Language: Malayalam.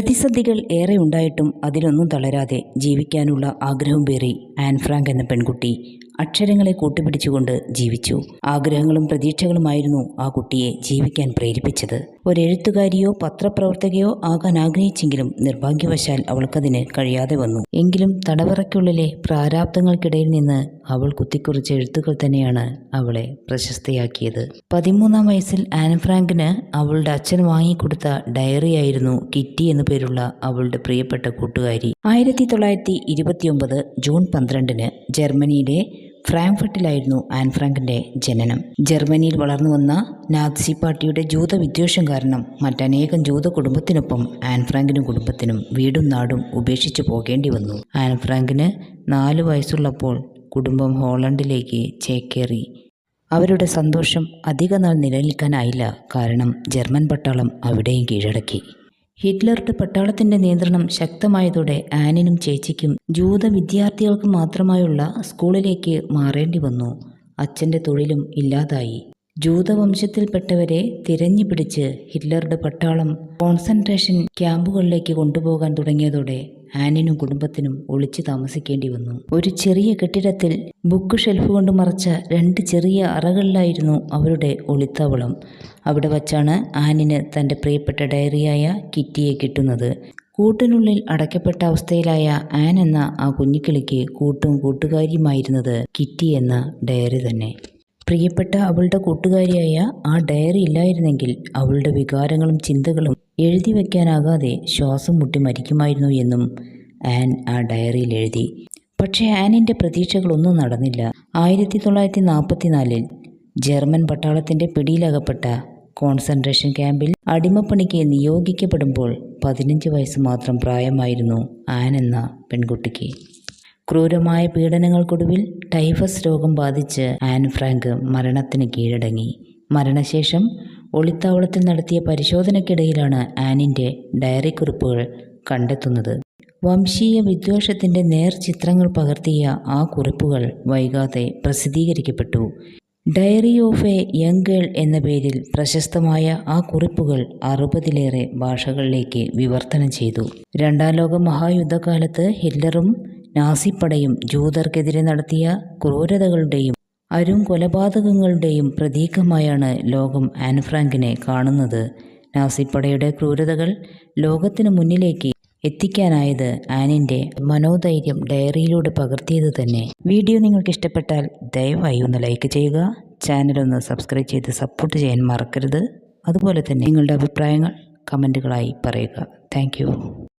പ്രതിസന്ധികൾ ഏറെ ഉണ്ടായിട്ടും അതിലൊന്നും തളരാതെ ജീവിക്കാനുള്ള ആഗ്രഹം പേറി ആൻ ഫ്രാങ്ക് എന്ന പെൺകുട്ടി അക്ഷരങ്ങളെ കൂട്ടുപിടിച്ചുകൊണ്ട് ജീവിച്ചു. ആഗ്രഹങ്ങളും പ്രതീക്ഷകളുമായിരുന്നു ആ കുട്ടിയെ ജീവിക്കാൻ പ്രേരിപ്പിച്ചത്. ഒരെഴുത്തുകാരിയോ പത്രപ്രവർത്തകയോ ആകാൻ ആഗ്രഹിച്ചെങ്കിലും നിർഭാഗ്യവശാൽ അവൾക്കതിന് കഴിയാതെ വന്നു. എങ്കിലും തടവറയ്ക്കുള്ളിലെ പ്രാരാബ്ദങ്ങൾക്കിടയിൽ നിന്ന് അവൾ കുത്തിക്കുറിച്ച എഴുത്തുകൾ തന്നെയാണ് അവളെ പ്രശസ്തയാക്കിയത്. പതിമൂന്നാം വയസ്സിൽ ആൻ ഫ്രാങ്കിന് അവളുടെ അച്ഛൻ വാങ്ങിക്കൊടുത്ത ഡയറിയായിരുന്നു കിറ്റി എന്നു പേരുള്ള അവളുടെ പ്രിയപ്പെട്ട കൂട്ടുകാരി. ആയിരത്തി തൊള്ളായിരത്തി ഇരുപത്തിയൊമ്പത് ജൂൺ പന്ത്രണ്ടിന് ജർമ്മനിയിലെ ഫ്രാങ്ക്ഫർട്ടിലായിരുന്നു ആൻ ഫ്രാങ്കിന്റെ ജനനം. ജർമ്മനിയിൽ വളർന്നു വന്ന നാസി പാർട്ടിയുടെ ജൂത വിദ്വേഷം കാരണം മറ്റനേകം ജൂത കുടുംബത്തിനൊപ്പം ആൻ ഫ്രാങ്കിനും കുടുംബത്തിനും വീടും നാടും ഉപേക്ഷിച്ചു പോകേണ്ടി വന്നു. ആൻ ഫ്രാങ്കിന് നാല് വയസ്സുള്ളപ്പോൾ കുടുംബം ഹോളണ്ടിലേക്ക് ചേക്കേറി. അവരുടെ സന്തോഷം അധികനാൾ നിലനിൽക്കാനായില്ല. കാരണം ജർമ്മൻ പട്ടാളം അവിടെയും കീഴടക്കി. ഹിറ്റ്ലറുടെ പട്ടാളത്തിന്റെ നിയന്ത്രണം ശക്തമായതോടെ ആനിനും ചേച്ചിക്കും ജൂത വിദ്യാർത്ഥികൾക്ക് മാത്രമായുള്ള സ്കൂളിലേക്ക് മാറേണ്ടി വന്നു. അച്ഛന്റെ തൊഴിലും ഇല്ലാതായി. ജൂതവംശത്തിൽപ്പെട്ടവരെ തിരഞ്ഞു പിടിച്ച് ഹിറ്റ്ലറുടെ പട്ടാളം കോൺസെൻട്രേഷൻ ക്യാമ്പുകളിലേക്ക് കൊണ്ടുപോകാൻ തുടങ്ങിയതോടെ ആനിനും കുടുംബത്തിനും ഒളിച്ചു താമസിക്കേണ്ടി വന്നു. ഒരു ചെറിയ കെട്ടിടത്തിൽ ബുക്ക് ഷെൽഫ് കൊണ്ട് മറച്ച രണ്ട് ചെറിയ അറകളിലായിരുന്നു അവരുടെ ഒളിത്താവളം. അവിടെ വച്ചാണ് ആനിന് തന്റെ പ്രിയപ്പെട്ട ഡയറിയായ കിറ്റിയെ കിട്ടുന്നത്. കൂട്ടിനുള്ളിൽ അടയ്ക്കപ്പെട്ട അവസ്ഥയിലായ ആൻ എന്ന ആ കുഞ്ഞിക്കിളിക്ക് കൂട്ടും കൂട്ടുകാരിയുമായിരുന്നത് കിറ്റി എന്ന ഡയറി തന്നെ. പ്രിയപ്പെട്ട അവളുടെ കൂട്ടുകാരിയായ ആ ഡയറി ഇല്ലായിരുന്നെങ്കിൽ അവളുടെ വികാരങ്ങളും ചിന്തകളും എഴുതി വയ്ക്കാനാകാതെ ശ്വാസം മുട്ടി മരിക്കുമായിരുന്നു എന്നും ആൻ ആ ഡയറിയിൽ എഴുതി. പക്ഷേ ആനിന്റെ പ്രതീക്ഷകളൊന്നും നടന്നില്ല. ആയിരത്തി തൊള്ളായിരത്തി നാൽപ്പത്തിനാലിൽ ജർമ്മൻ പട്ടാളത്തിന്റെ പിടിയിലകപ്പെട്ട കോൺസെൻട്രേഷൻ ക്യാമ്പിൽ അടിമപ്പണിക്ക് നിയോഗിക്കപ്പെടുമ്പോൾ പതിനഞ്ച് വയസ്സ് മാത്രം പ്രായമായിരുന്നു ആൻ എന്ന പെൺകുട്ടിക്ക്. ക്രൂരമായ പീഡനങ്ങൾക്കൊടുവിൽ ടൈഫസ് രോഗം ബാധിച്ച് ആൻ ഫ്രാങ്ക് മരണത്തിന് കീഴടങ്ങി. മരണശേഷം ഒളിത്താവളത്തിൽ നടത്തിയ പരിശോധനയ്ക്കിടയിലാണ് ആനിന്റെ ഡയറി കുറിപ്പുകൾ കണ്ടെത്തുന്നത്. വംശീയ വിദ്വേഷത്തിന്റെ നേർചിത്രങ്ങൾ പകർത്തിയ ആ കുറിപ്പുകൾ വൈകാതെ പ്രസിദ്ധീകരിക്കപ്പെട്ടു. Diary of a young girl എന്ന പേരിൽ പ്രശസ്തമായ ആ കുറിപ്പുകൾ അറുപതിലേറെ ഭാഷകളിലേക്ക് വിവർത്തനം ചെയ്തു. രണ്ടാം ലോക മഹായുദ്ധകാലത്ത് ഹിറ്റ്ലറും നാസിപ്പടയും ജൂതർക്കെതിരെ നടത്തിയ ക്രൂരതകളുടെയും അരും കൊലപാതകങ്ങളുടെയും പ്രതീകമായാണ് ലോകം ആൻഫ്രാങ്കിനെ കാണുന്നത്. നാസിപ്പടയുടെ ക്രൂരതകൾ ലോകത്തിനു മുന്നിലേക്ക് എത്തിക്കാനായത് ആനിന്റെ മനോധൈര്യം ഡയറിയിലൂടെ പകർത്തിയത് തന്നെ. വീഡിയോ നിങ്ങൾക്ക് ഇഷ്ടപ്പെട്ടാൽ ദയവായി ഒന്ന് ലൈക്ക് ചെയ്യുക ചാനൽ ഒന്ന് സബ്സ്ക്രൈബ് ചെയ്ത് സപ്പോർട്ട് ചെയ്യാൻ മറക്കരുത്. അതുപോലെ തന്നെ നിങ്ങളുടെ അഭിപ്രായങ്ങൾ കമന്റുകളായി പറയുക. താങ്ക്